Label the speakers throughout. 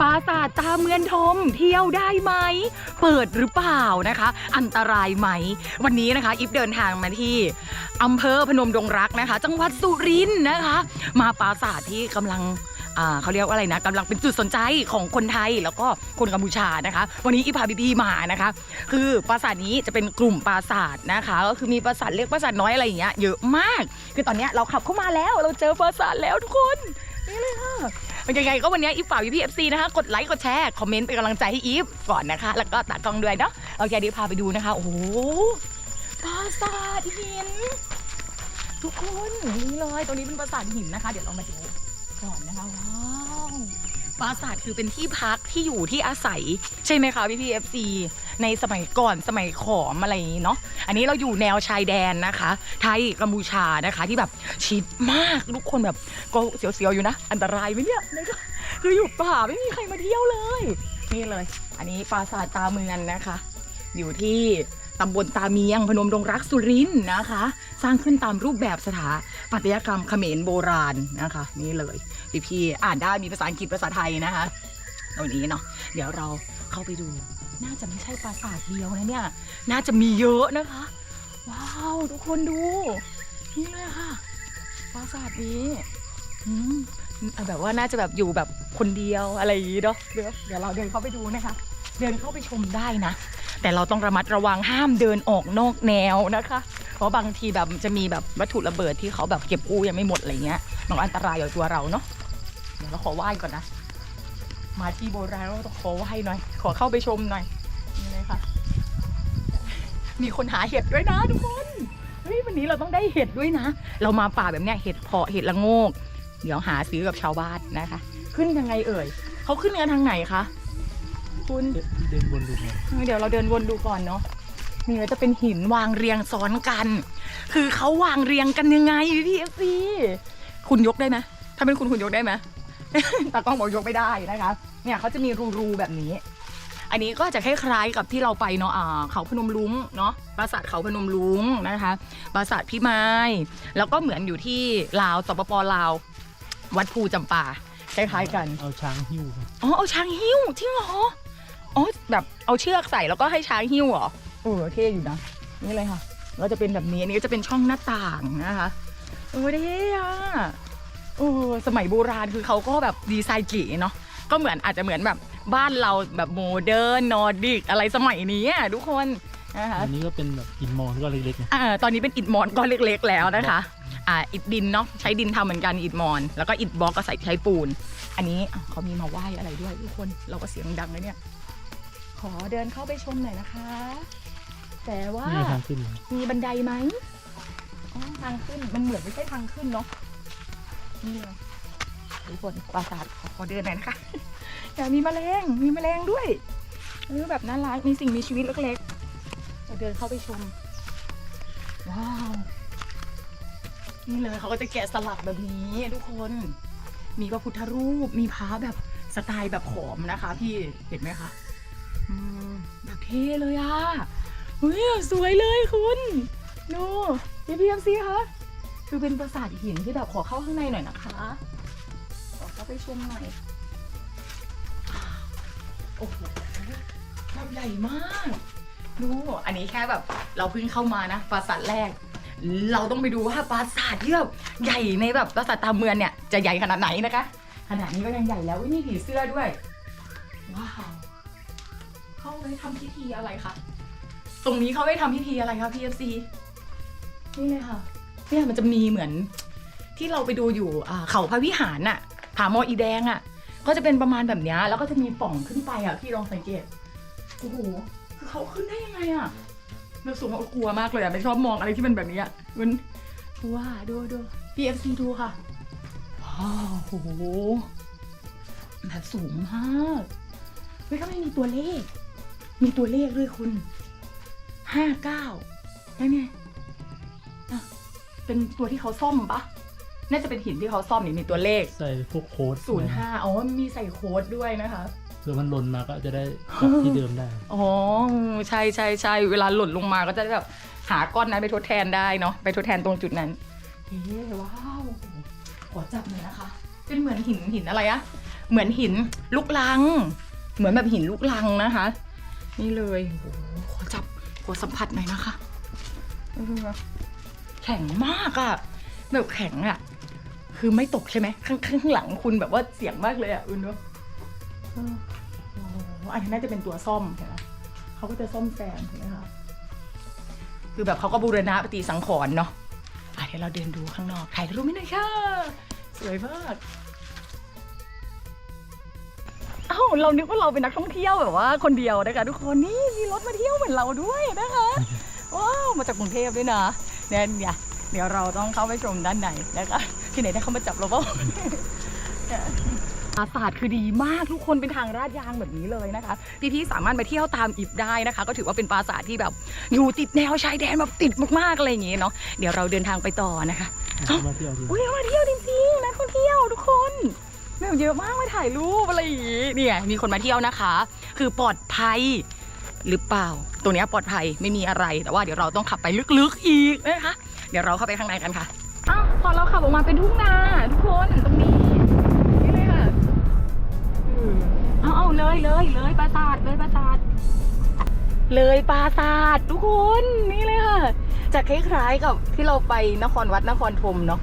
Speaker 1: ปราสาทตาเมือนทมเที่ยวได้ไหม เปิดหรือเปล่านะคะ อันตรายไหม วันนี้นะคะ อิฟเดินทางมาที่อำเภอพนมดงรักนะคะ จังหวัดสุรินทร์นะคะ มาปราสาทที่กำลัง เขาเรียกว่าอะไรนะกำลังเป็นจุดสนใจของคนไทยแล้วก็คนกัมพูชานะคะ วันนี้อีพาบีบีมานะคะ คือปราสาทนี้จะเป็นกลุ่มปราสาทนะคะก็คือมีปราสาทเล็กปราสาทน้อยอะไรอย่างเงี้ยเยอะมาก คือตอนเนี้ยเราขับเข้ามาแล้วเราเจอปราสาทแล้วทุกคนนี่เลยค่ะเป็นยังไงก็วันนี้อีฟฝากพี่เอฟซีนะคะ กดไลค์กดแชร์ คอมเมนต์เป็นกำลังใจให้อีฟก่อนนะคะ แล้วก็ตากล้องด้วยเนาะโอเคเดี๋ยวพาไปดูนะคะ โอ้โหปราสาทหิน ทุกคนนี่เลยตรงนี้เป็นปราสาทหินนะคะ เดี๋ยวเรามาดู ก่อนนะคะว้าวปราสาทคือเป็นที่พักที่อยู่ที่อาศัย ใช่ไหมคะพี่พีเอฟซีในสมัยก่อนสมัยขอมอะไรอย่างนี้เนาะอันนี้เราอยู่แนวชายแดนนะคะ ไทยกัมพูชานะคะที่แบบชิดมากทุกคนแบบก็เสียวๆอยู่นะ อันตรายไหมเนี่ยนะคะคืออยู่ป่าไม่มีใครมาเที่ยวเลย นี่เลย อันนี้ปราสาทตาเมือนนะคะ อยู่ที่ ตำบลตาเมียงพนมดงรักสุรินนะคะ สร้างขึ้นตามรูปแบบสถาปัตยกรรมเขมรโบราณนะคะ นี่เลยพี่พี่ๆอ่านได้มีภาษาอังกฤษภาษาไทยนะคะตรงนี้เนาะเดี๋ยวเราเข้าไปดู น่าจะไม่ใช่ปราสาทเดียวนะเนี่ยน่าจะมีเยอะนะคะ ว้าวทุกคนดูนี่เลยค่ะปราสาทนี้อืมแบบว่าน่าจะแบบอยู่แบบคนเดียวอะไรอย่างงี้เนาะเดี๋ยวเดี๋ยวเราเดินเข้าไปดูนะคะ เดินเข้าไปชมได้นะ แต่เราต้องระมัดระวังห้ามเดินออกนอกแนวนะคะ เพราะบางทีแบบจะมีแบบวัตถุระเบิดที่เขาแบบเก็บกู้ยังไม่หมดอะไรเงี้ยมันอันตรายกับตัวเราเนาะเดี๋ยวเราขอไหว้ก่อนนะ มาที่โบราณเราต้องขอไหว้หน่อย ขอเข้าไปชมหน่อยนี่เลยค่ะ มีคนหาเห็ดด้วยนะทุกคนเฮ้ยวันนี้เราต้องได้เห็ดด้วยนะ เรามาป่าแบบเนี้ยเห็ดเพาะเห็ดละโงก เดี๋ยวหาซื้อกับชาวบ้านนะคะ ขึ้นยังไงเอ่ยเขาขึ้นกันทางไหนคะ คุณ
Speaker 2: เดินวนดูไง
Speaker 1: เดี๋ยวเราเดินวนดูก่อนเนาะนี่ก็จะเป็นหินวางเรียงซ้อนกัน คือเขาวางเรียงกันยังไงพี่เอฟซีคุณยกได้ไหมถ้าเป็นคุณคุณยกได้ไหมตากล้องบอกยกไม่ได้นะคะ เนี่ยเขาจะมีรูๆแบบนี้ อันนี้ก็จะคล้ายๆกับที่เราไปเนาะอ่าเขาพนมลุงเนาะปราสาทเขาพนมลุงนะคะ ปราสาทพิมายแล้วก็เหมือนอยู่ที่ลาวสปปลาว วัดภูจำปาคล้ายๆกัน
Speaker 2: เอาช้างหิ้วมา
Speaker 1: อ๋อเอาช้างหิ้วจริงเหรอ อ๋อแบบเอาเชือกใส่แล้วก็ให้ช้างหิ้วเหรอเออเท่อยู่นะ นี่เลยค่ะก็จะเป็นแบบนี้อันนี้ก็จะเป็นช่องหน้าต่างนะคะเออเท่อะเออสมัยโบราณคือเขาก็แบบดีไซน์เก๋เนาะก็เหมือนอาจจะเหมือนแบบบ้านเราแบบโมเดิร์นนอร์ดิกอะไรสมัยนี้อะทุกคนนะคะ
Speaker 2: อันนี้ก็เป็นแบบหินมอนก็เล็กๆนะ
Speaker 1: อ่าตอนนี้เป็นอิฐมอนก้อนเล็ก ๆ แล้วนะคะอ่าอิฐดินเนาะใช้ดินทำเหมือนกันอิฐมอน แล้วก็อิฐบล็อกก็ใส่ใช้ปูน อันนี้อะเขามีมาไหว้อะไรด้วยทุกคนเราก็เสียงดังเลยเนี่ย ขอเดินเข้าไปชมหน่อยนะคะ แต่ว่า
Speaker 2: นี่ทางขึ้นเลย
Speaker 1: มีบันไดไหมอ๋อทางขึ้นมันเหมือนไม่ใช่ทางขึ้นเนาะนี่เลยทุกคนปราสาทขอขอเดินหน่อยนะคะแต่มีแมลงมีแมลงด้วยเออแบบน่ารักมีสิ่งมีชีวิตเล็กๆเราเดินเข้าไปชม ว้าว นี่เลยเขาก็จะแกะสลักแบบนี้ทุกคน มีพระพุทธรูปมีพระแบบสไตล์แบบขอมนะคะพี่เห็นไหมคะอืม แบบเท่เลยอะเฮ้ยสวยเลยคุณดูพี่พีเอ็มซีคะคือเป็นปราสาทหินที่แบบขอเข้าข้างในหน่อยนะคะ ขอเข้าไปชมหน่อย โอ้โหแบบใหญ่มากดูอันนี้แค่แบบเราเพิ่งเข้ามานะปราสาทแรก เราต้องไปดูว่าปราสาทที่แบบใหญ่ในแบบปราสาทตามเมืองเนี่ยจะใหญ่ขนาดไหนนะคะ ขนาดนี้ก็ยังใหญ่แล้วนี่ผีเสื้อด้วย ว้าว เขาไว้ทำพิธีอะไรคะ ตรงนี้เขาไว้ทำพิธีอะไรคะ PFC นี่เลยค่ะ เนี่ยมันจะมีเหมือนที่เราไปดูอยู่อ่าเขาพระวิหารน่ะผาหมออีแดงอะ ก็จะเป็นประมาณแบบเนี้ยแล้วก็จะมีปล่องขึ้นไปอะพี่ลองสังเกต โอ้โห คือเขาขึ้นได้ยังไงอะเราสูงกลัวมากเลยอะไม่ชอบมองอะไรที่มันแบบนี้อะมันว้าดูดู PFC ดูค่ะว้าวโอ้โหแบบสูงมากเฮ้ยทำไม่มีตัวเลข มีตัวเลขด้วยคุณห้าเก้าแล้วไงอะเป็นตัวที่เขาซ่อมปะน่าจะเป็นหินที่เขาซ่อมนี่มีตัวเลข
Speaker 2: ใส่พวกโค้ด
Speaker 1: ศูนย์ห้าอ๋อมีใส่โค้ดด้วยนะคะ
Speaker 2: เพื่อมันหล่นมาก็จะได้กลับที่เดิมได้
Speaker 1: อ๋อ ใช่ใช่ใช่เวลาหล่นลงมาก็จะได้แบบหาก้อนนั้นไปทดแทนได้เนาะไปทดแทนตรงจุดนั้นเฮ้ว้าวขอจับหน่อยนะคะ เป็นเหมือนหินหินอะไรอะเหมือนหินลูกลัง เหมือนแบบหินลูกลังนะคะ นี่เลยโอ้โหขอจับขอสัมผัสหน่อยนะคะแข็งมากอะแบบแข็งอะคือไม่ตกใช่ไหมข้างข้างหลังคุณแบบว่าเสียงมากเลยอะอุ่นเนาะอันนี้น่าจะเป็นตัวซ่อมเห็นไหมเขาก็จะซ่อมแซมเห็นไหมคะคือแบบเขาก็บูรณะปฏิสังขรณ์เนาะอะเดี๋ยวเราเดินดูข้างนอกถ่ายรูปไม่หน่อยค่ะ สวยมาก เอ้าเรานึกว่าเราเป็นนักท่องเที่ยวแบบว่าคนเดียวนะคะทุกคนนี่มีรถมาเที่ยวเหมือนเราด้วยนะคะว้าวมาจากกรุงเทพด้วยนะเนี่ยเนี่ยเดี๋ยวเราต้องเข้าไปชมด้านในนะคะที่ไหนได้เข้ามาจับเราเปล่าปราสาทคือดีมากทุกคนเป็นทางลาดยางแบบนี้เลยนะคะพี่ๆสามารถไปเที่ยวตามอิบได้นะคะ ก็ถือว่าเป็นปราสาทที่แบบอยู่ติดแนวชายแดนแบบติดมากๆอะไรอย่างเงี้ยเนาะเดี๋ยวเราเดินทางไปต่อนะคะ
Speaker 2: เอามาเที่ยวดี
Speaker 1: อุ้ยมาเที่ยวจริงๆนักท่องเที่ยวทุกคน แบบเยอะมากมาถ่ายรูปอะไรอย่างงี้เนี่ยมีคนมาเที่ยวนะคะ คือปลอดภัยหรือเปล่าตรงเนี้ยปลอดภัยไม่มีอะไร แต่ว่าเดี๋ยวเราต้องขับไปลึกๆอีกนะคะ เดี๋ยวเราเข้าไปข้างในกันค่ะอ้าวพอเราขับออกมาเป็นทุ่งนาทุกคนตรงนี้นี่เลยค่ะอืมเอาเอาเลยเลยเลยปราสาทเลยปราสาทเลยปราสาททุกคนนี่เลยค่ะจะคล้ายๆกับที่เราไปนครวัดนครธมเนาะ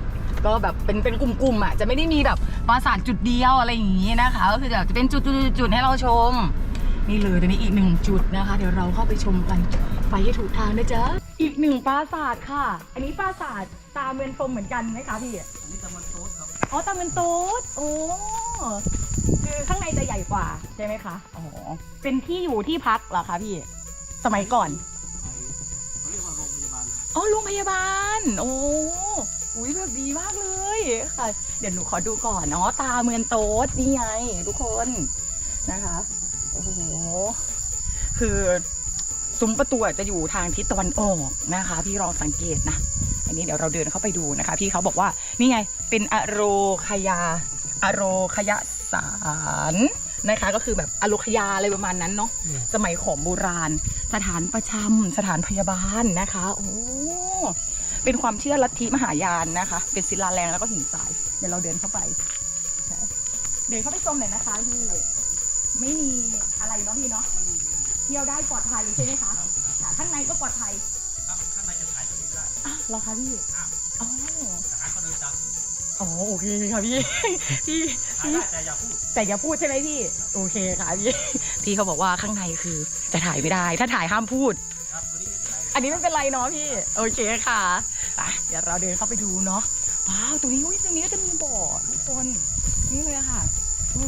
Speaker 1: ก็แบบเป็นเป็นกลุ่มๆอะจะไม่ได้มีแบบปราสาทจุดเดียวอะไรอย่างงี้นะคะก็คือจะเป็นจุดๆๆๆให้เราชม นี่เลยตอนนี้อีกหนึ่งจุดนะคะ เดี๋ยวเราเข้าไปชมกันไปให้ถูกทางนะจ๊ะอีกหนึ่งปราสาทค่ะ อันนี้ปราสาทตาเมือนพรมเหมือนกันไหมคะพี่
Speaker 2: อันนี้ตะมันโต๊ดครับ
Speaker 1: อ๋อตาเมือนโต๊ดโอ้คือข้างในจะใหญ่กว่าใช่ไหมคะอ๋อเป็นที่อยู่ที่พักเหรอคะพี่ สมัยก่อน
Speaker 2: เขาเรียกว่าโรงพยาบาล
Speaker 1: อ๋อโรงพยาบาล โอ้ อุ้ยแบบดีมากเลยค่ะ เดี๋ยวหนูขอดูก่อนเนาะตาเมือนโต๊ดนี่ไงทุกคนนะคะ โอ้โห คือซุ้มประตูจะอยู่ทางทิศตะวันออกนะคะ พี่ลองสังเกตนะ อันนี้เดี๋ยวเราเดินเข้าไปดูนะคะ พี่เขาบอกว่านี่ไงเป็นอโรคยาอโรคยสารนะคะก็คือแบบอโรคยาอะไรประมาณนั้นเนาะ
Speaker 2: เนี่ย
Speaker 1: สมัยของโบราณ สถานประชำสถานพยาบาลนะคะ โอ้ เป็นความเชื่อลัทธิมหายานนะคะ เป็นศิลาแรงแล้วก็หินทราย เดี๋ยวเราเดินเข้าไปนะเดินเข้าไปชมหน่อยนะคะพี่ไม่มีอะไรเนาะพี่เนาะเที่ยวได้ปลอดภัยใช่ไหมคะค่ะข้างในก็ปลอดภัย
Speaker 2: ข้างในจะถ่ายตรงนี้ได้
Speaker 1: อะเหรอคะพี่อ๋อ
Speaker 2: ทหารก็เดินตาม
Speaker 1: อ๋อโอเคค่ะพี่พี่
Speaker 2: ถ่ายได้แต่อย่าพูด
Speaker 1: แต่อย่าพูดใช่ไหมพี่ โอเคค่ะพี่พี่เขาบอกว่าข้างในคือ จะถ่ายไม่ได้ ถ้าถ่ายห้ามพูด
Speaker 2: ครับตัวนี้ไม่เป็นไร
Speaker 1: อันนี้ไม่เป็นไรเนาะพี่ โอเคค่ะ ปเดี๋ยวเราเดินเข้าไปดูเนาะว้าวตรงนี้อุ้ยตรงนี้ก็จะมีบ่อทุกคนนี่เลยค่ะโอ้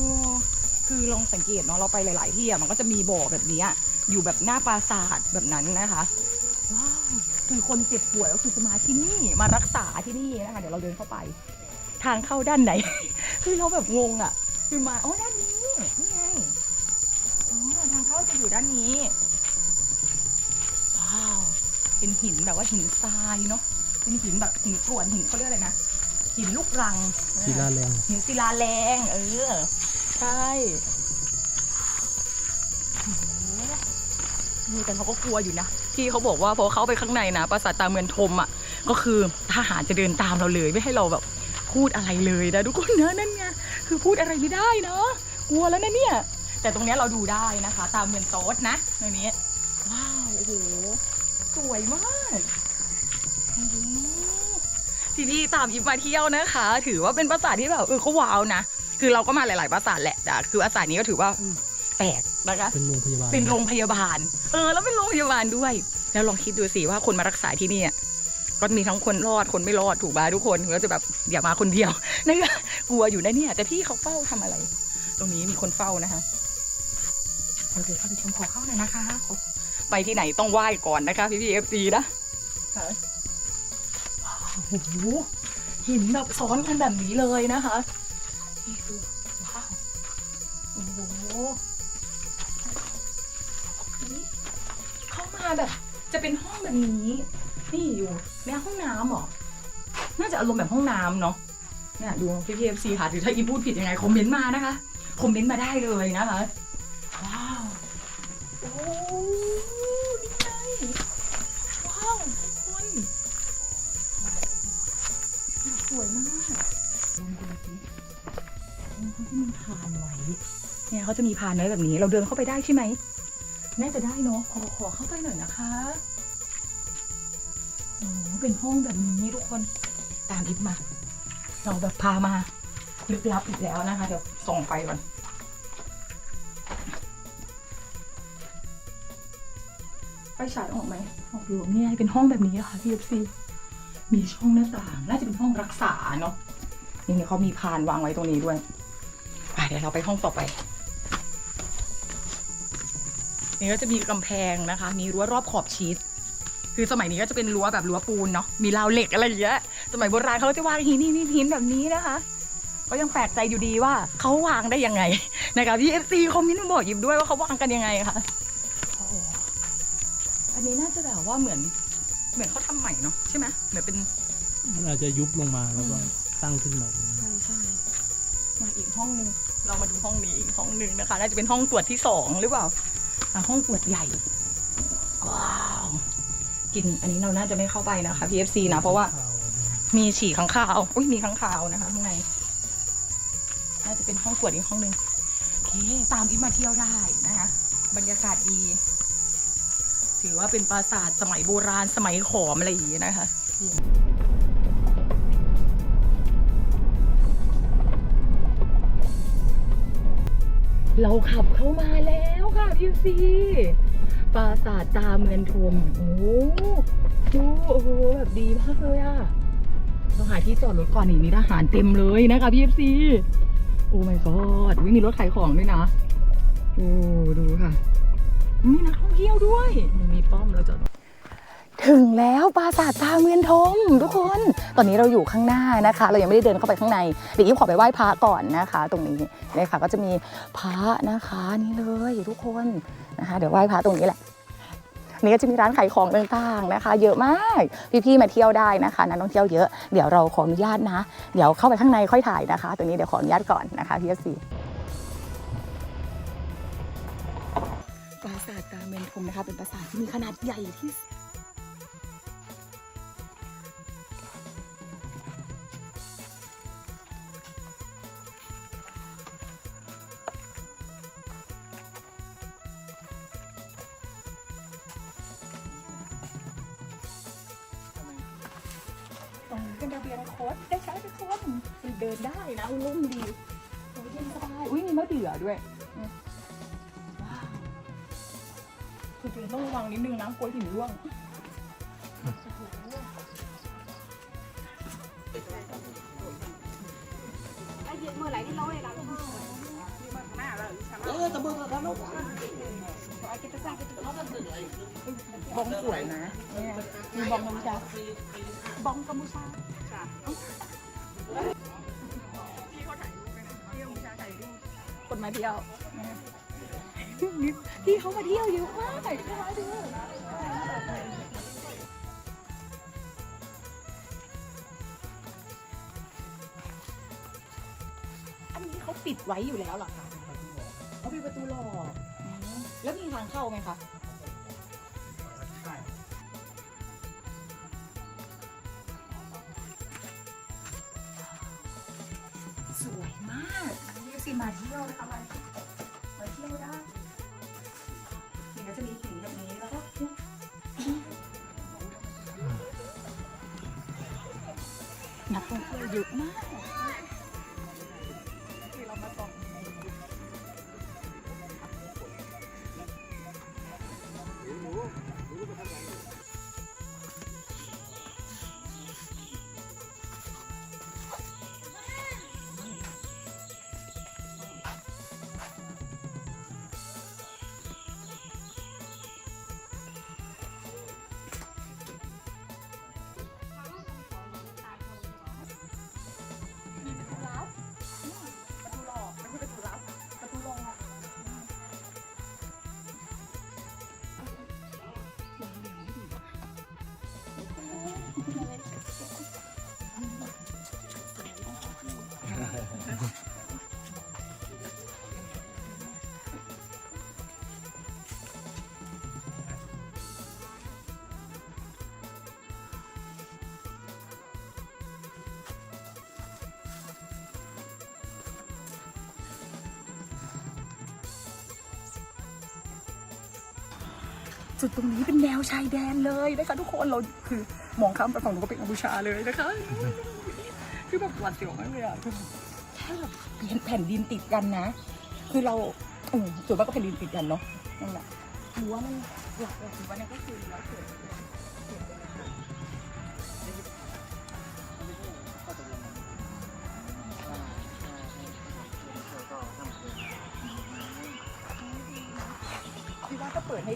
Speaker 1: คือลองสังเกตเนาะเราไปหลาย ๆ ที่อะมันก็จะมีบ่อแบบนี้อยู่แบบหน้าปราสาทแบบนั้นนะคะว้าวคือคนเจ็บป่วยก็คือจะมาที่นี่มารักษาที่นี่นะคะเดี๋ยวเราเดินเข้าไป ทางเข้าด้านไหน คือเราแบบงงอะคือมาอ๋อด้านนี้นี่ไงอ๋อทางเข้าจะอยู่ด้านนี้ว้าวเป็นหินแบบว่าหินทรายเนาะ เป็นหินแบบหินกรวดหินเขาเรียกอะไรนะหินลูกรัง
Speaker 2: ศิลาแรง
Speaker 1: หินศิลาแรงเออใช่โอ้โหนี่แต่เขาก็กลัวอยู่นะที่เขาบอกว่าพอเข้าไปข้างในนะปราสาทตาเมือนทมอะก็คือทหารจะเดินตามเราเลยไม่ให้เราแบบพูดอะไรเลยนะทุกคนนะนั่นไงคือพูดอะไรไม่ได้เนาะกลัวแล้วนะเนี่ย แต่ตรงเนี้ยเราดูได้นะคะ ตามเมือนโต๊ดนะตรงนี้ว้าวโอ้โหสวยมากโอ้โห ที่นี่ตามอิฟมาเที่ยวนะคะ ถือว่าเป็นปราสาทที่แบบเออเขาว้าวนะ คือเราก็มาหลายๆปราสาทแหละแต่คือปราสาทนี้ก็ถือว่าอืมแปลกนะคะ
Speaker 2: เป็นโรงพยาบาล
Speaker 1: เป็นโรงพยาบาล เออ แล้วเป็นโรงพยาบาลด้วย แล้วลองคิดดูสิว่าคนมารักษาที่นี่อะก็มีทั้งคนรอดคนไม่รอดถูกบ้าทุกคนก็จะแบบอย่ามาคนเดียวนะคะกลัวอยู่นะเนี่ย แต่พี่เขาเฝ้าทำอะไร ตรงนี้มีคนเฝ้านะคะเราเดี๋ยวเข้าไปชมขอเข้าหน่อยนะคะ ไปที่ไหนต้องไหว้ก่อนนะคะ พี่พีเอฟซีนะค่ะว้าว โอ้โหหินแบบซ้อนกันแบบนี้เลยนะคะนี่คือว้าวโอ้โหเข้ามาแบบ จะเป็นห้องแบบนี้ นี่อยู่ในห้องน้ำหรอน่าจะอารมณ์แบบห้องน้ำเนาะเนี่ยดูพี่พีเอฟซีค่ะหรือถ้าอีพูดผิดยังไงคอมเมนต์มานะคะคอมเมนต์มาได้เลยนะคะว้าวโอ้ พานไว้ เนี่ยเขาจะมีพานไว้แบบนี้ เราเดินเข้าไปได้ใช่ไหม น่าจะได้เนาะ ขอขอเข้าไปหน่อยนะคะโอ้เป็นห้องแบบนี้ทุกคน ตามอิฟมา เราแบบพามา ลึกลับอีกแล้วนะคะ เดี๋ยวส่องไฟก่อนไฟฉายออกไหมออกอยู่เนี่ยเป็นห้องแบบนี้ค่ะพี่เอฟซีมีช่องหน้าต่าง น่าจะเป็นห้องรักษาเนาะนี่เขามีพานวางไว้ตรงนี้ด้วย เดี๋ยวเราไปห้องต่อไปนี่ก็จะมีกำแพงนะคะ มีรั้วรอบขอบชิด คือสมัยนี้ก็จะเป็นรั้วแบบรั้วปูนเนาะ มีราวเหล็กอะไรอย่างเงี้ย สมัยโบราณเขาจะวางหินนี่นี่หินแบบนี้นะคะ ก็ยังแปลกใจอยู่ดีว่าเขาวางได้ยังไงนะคะพี่เอฟซีคอมเมนต์มาบอกหยิบด้วยว่าเขาวางกันยังไงคะโอ้อันนี้น่าจะแบบว่าเหมือน เหมือนเขาทำใหม่เนาะใช่ไหมเหมือนเป็น
Speaker 2: มันอาจจะยุบลงมาแล้วก็ตั้งขึ้นใหม่
Speaker 1: มาอีกห้องหนึ่งเรามาดูห้องนี้อีกห้องหนึ่งนะคะ น่าจะเป็นห้องตรวจที่สองหรือเปล่าห้องตรวจใหญ่ว้าวกลินอันนี้เราน่าจะไม่เข้าไปนะคะ PFC นะเพราะว่ามีฉี่ข้างคาวอุ้ยมีข้างคาวนะคะข้างในน่าจะเป็นห้องตรวจอีกห้องหนึ่งโอเคตามอีฟมาเที่ยวได้นะคะ บรรยากาศดี ถือว่าเป็นปราสาทสมัยโบราณสมัยขอมอะไรอย่างเงี้นะคะ เราขับเข้ามาแล้วค่ะพี่ซีปราสาทตาเมือนทมโอ้ดูโอ้โหแบบดีมากเลยอะเราหาที่จอดรถก่อนนี่มีทหารเต็มเลยนะคะพี่ซีโอ้ my god วิ่งมีรถขายของด้วยนะโอ้ดูค่ะ มีนักท่องเที่ยวด้วย มีป้อมเราจอด ถึงแล้วปราสาทตาเมือนทมทุกคน ตอนนี้เราอยู่ข้างหน้านะคะ เรายังไม่ได้เดินเข้าไปข้างในเดี๋ยวยิ้มขอไปไหว้พระก่อนนะคะ ตรงนี้เลยค่ะก็จะมีพระนะคะนี่เลยทุกคนนะคะ เดี๋ยวไหว้พระตรงนี้แหละนี่ก็จะมีร้านขายของต่างๆนะคะ เยอะมากพี่ๆมาเที่ยวได้นะคะนักท่องเที่ยวเยอะเดี๋ยวเราขออนุญาตนะ เดี๋ยวเข้าไปข้างในค่อยถ่ายนะคะ ตรงนี้เดี๋ยวขออนุญาตก่อนนะคะพี่สีปราสาทตาเมืองทมนะคะเป็นปราสาทที่มีขนาดใหญ่ที่ เดินได้นะลุ่มดีโอ้ยเย็นสบายอุ้ยมีมะเดื่อด้วยอืมว้าวคือจริงๆต้องระวังนิดนึงนะกลัวหินร่วงบองสวยนะเนี่ยมีบองกัมพูชาบองกัมพูชา มาเที่ยวพี่เขามาเที่ยวเยอะมากถ่ายมาดูอันนี้เขาปิดไว้อยู่แล้วเหรอคะเขาปิดประตูหลอกแล้วมีทางเข้าไหมคะ มาเที่ยวนะคะมามาเที่ยวได้นี่ก็จะมีหินแบบนี้แล้วก็นักท่องเที่ยวเยอะมาก จุดตรงนี้เป็นแนวชายแดนเลยนะคะทุกคนเราคือมองข้ามไปฝั่งนู้นก็เป็นกัมพูชาเลยนะคะคือแบบหวาดเสียวมากเลยอะคือแค่แบบแผ่นดินติดกันนะ คือเราเออส่วนมากก็แผ่นดินติดกันเนาะนั่นแหละหัวมันหลักๆหัว่าเนี่ยก็คือแล้วเกิด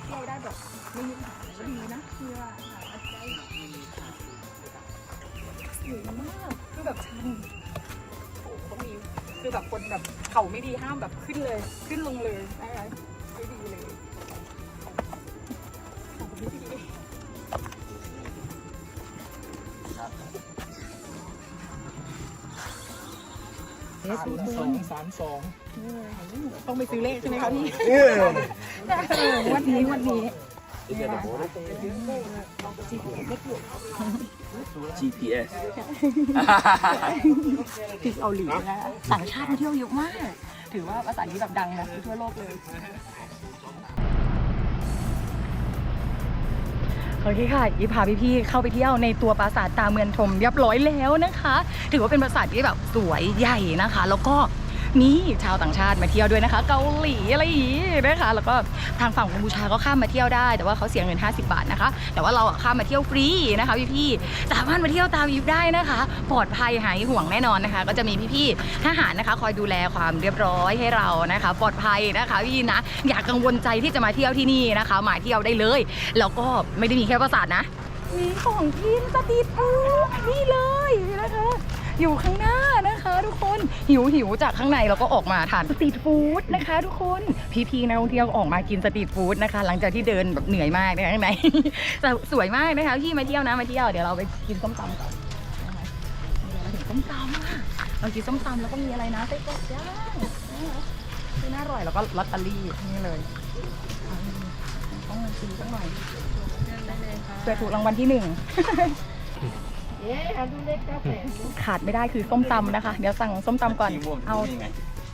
Speaker 1: เที่ยวได้แบบไม่มีปัญหาก็ดีนะคือว่าอาจจะสวยมากคือแบบชันโอ้โหต้องมีคือแบบคนแบบเข่าไม่ดีห้ามแบบขึ้นเลย ขึ้นลงเลยนะคะไม่ดีเลยข่าไม่ดี
Speaker 2: สามสองสามสอง
Speaker 1: ต้องไปซื้อเลขใช่ไหมคะพี่วันนี้วันนี้
Speaker 3: GPS
Speaker 1: ที่เกาหลีนะต่างชาติมาเที่ยวเยอะมาก ถือว่าภาษานี้แบบดังนะทั่วโลกเลย โอเคค่ะยิพาพี่ๆเข้าไปเที่ยวในตัวปราสาทตาเมืองชมเรียบร้อยแล้วนะคะ ถือว่าเป็นปราสาทที่แบบสวยใหญ่นะคะ แล้วก็ มีชาวต่างชาติมาเที่ยวด้วยนะคะ เกาหลีอะไรอย่างนี้นะคะ แล้วก็ทางฝั่งกัมพูชาก็ข้ามมาเที่ยวได้ แต่ว่าเขาเสียเงิน 50 บาทนะคะ แต่ว่าเราข้ามมาเที่ยวฟรีนะคะพี่ๆสามารถมาเที่ยวตามยิปได้นะคะ ปลอดภัยหายห่วงแน่นอนนะคะ ก็จะมีพี่ๆทหารนะคะคอยดูแลความเรียบร้อยให้เรานะคะ ปลอดภัยนะคะพี่นะอย่ากังวลใจที่จะมาเที่ยวที่นี่นะคะ มาเที่ยวได้เลยแล้วก็ไม่ได้มีแค่ปราสาทนะมีของกินสตรีทฟู้ดนี่เลยนะคะ อยู่ข้างหน้านะคะ ทุกคนหิวหิวจากข้างในเราก็ออกมาทานสตรีทฟู้ดนะคะ ทุกคนพี่ๆนักท่องเที่ยวออกมากินสตรีทฟู้ดนะคะ หลังจากที่เดินแบบเหนื่อยมากนะคะข้างในแต่สวยมากนะคะพี่มาเที่ยวนะมาเที่ยวเดี๋ยวเราไปกินส้มตำก่อนเราถึงส้มตำอะเรากินส้มตำแล้วก็มีอะไรนะไส้กรอกย่างนะคะคือน่าอร่อยแล้วก็ลอตเตอรี่นี่เลยอ่าต้องมาซื้อสักหน่อยเผื่อถูกรางวัลที่หนึ่ง ขาดไม่ได้คือส้มตำนะคะ เดี๋ยวสั่งส้มตำก่อน เอา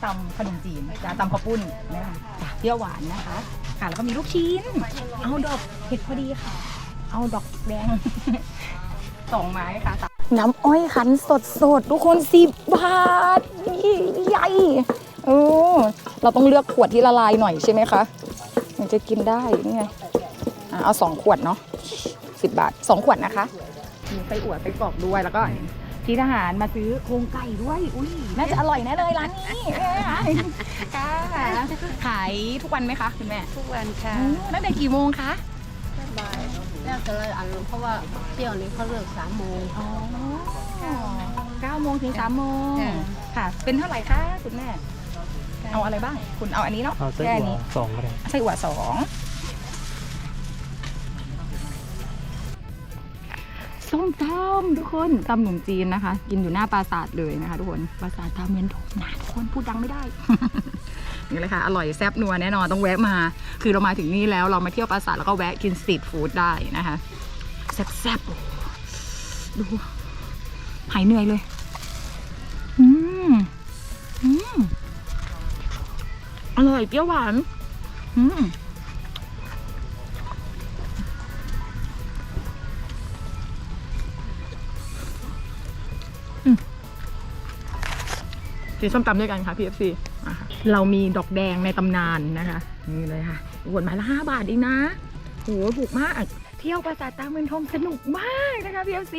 Speaker 1: ตำขนมจีนจ้าตำข้าวปุ้นนะคะเปรี้ยวหวานนะคะค่ะแล้วก็มีลูกชิ้น เอาดอกเห็ดพอดีค่ะ เอาดอกแดงสองไม้ค่ะ น้ำอ้อยขันสดสดๆทุกคนสิบบาทใหญ่เออเราต้องเลือกขวดที่ละลายหน่อยใช่ไหมคะถึงจะกินได้นี่ไงเอาสองขวดเนาะสิบบาทสองขวดนะคะ มีไส้อั่วไส้กรอกด้วยแล้วก็พี่ทหารมาซื้อโครงไก่ด้วย อุ้ยน่าจะอร่อยแน่เลยร้านนี้ค่ะขายทุกวันไหมคะคุณแม่
Speaker 4: ทุกวันค่ะ
Speaker 1: อืมตั้งแต่กี่โมงคะ
Speaker 4: บ่ายแล้วแต่ละอันเพราะว่าเที่ยวนี้เขาเลิกสามโมง
Speaker 1: อ๋อเก้าโมงถึงสามโมง
Speaker 4: จ้ะ
Speaker 1: ค่ะ เป็นเท่าไหร่คะคุณแม่เอาอะไรบ้าง คุณเอาอันนี้เนาะ
Speaker 2: เอาไส้
Speaker 1: แค่
Speaker 2: อั่ว
Speaker 1: นี้
Speaker 2: สองก็ได้
Speaker 1: ไส้อั่วสอง ส้มตำทุกคนตำหนุ่มจีนนะคะ กินอยู่หน้าปราสาทเลยนะคะทุกคนปราสาทตาเมียนทมนะทุกคนพูดดังไม่ได้ นี่เลยค่ะอร่อยแซ่บนัวแน่นอนต้องแวะมา คือเรามาถึงนี่แล้วเรามาเที่ยวปราสาทแล้วก็แวะกินสตรีทฟู้ดได้นะคะแซ่บๆโอ้โหดูหายเหนื่อยเลยอืมอืมอร่อยเปรี้ยวหวานอืม กินส้มตำด้วยกันค่ะ PFC อะค่ะเรามีดอกแดงในตำนานนะคะ นี่เลยค่ะขวดไม้ละห้าบาทเองนะโหถูกมาก เที่ยวปราสาทตาเมืองทมสนุกมากนะคะ PFC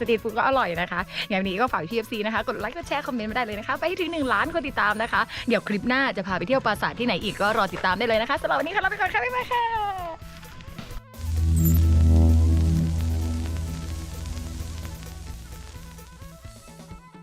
Speaker 1: สตรีทฟู้ดก็อร่อยนะคะอย่างนี้ก็ฝาก PFC นะคะ กดไลค์กดแชร์คอมเมนต์มาได้เลยนะคะ ไปให้ถึง 1 ล้านคนติดตามนะคะ เดี๋ยวคลิปหน้าจะพาไปเที่ยวปราสาทที่ไหนอีกก็รอติดตามได้เลยนะคะสำหรับวันนี้ค่ะลาไปก่อนค่ะบ๊ายบายค่ะ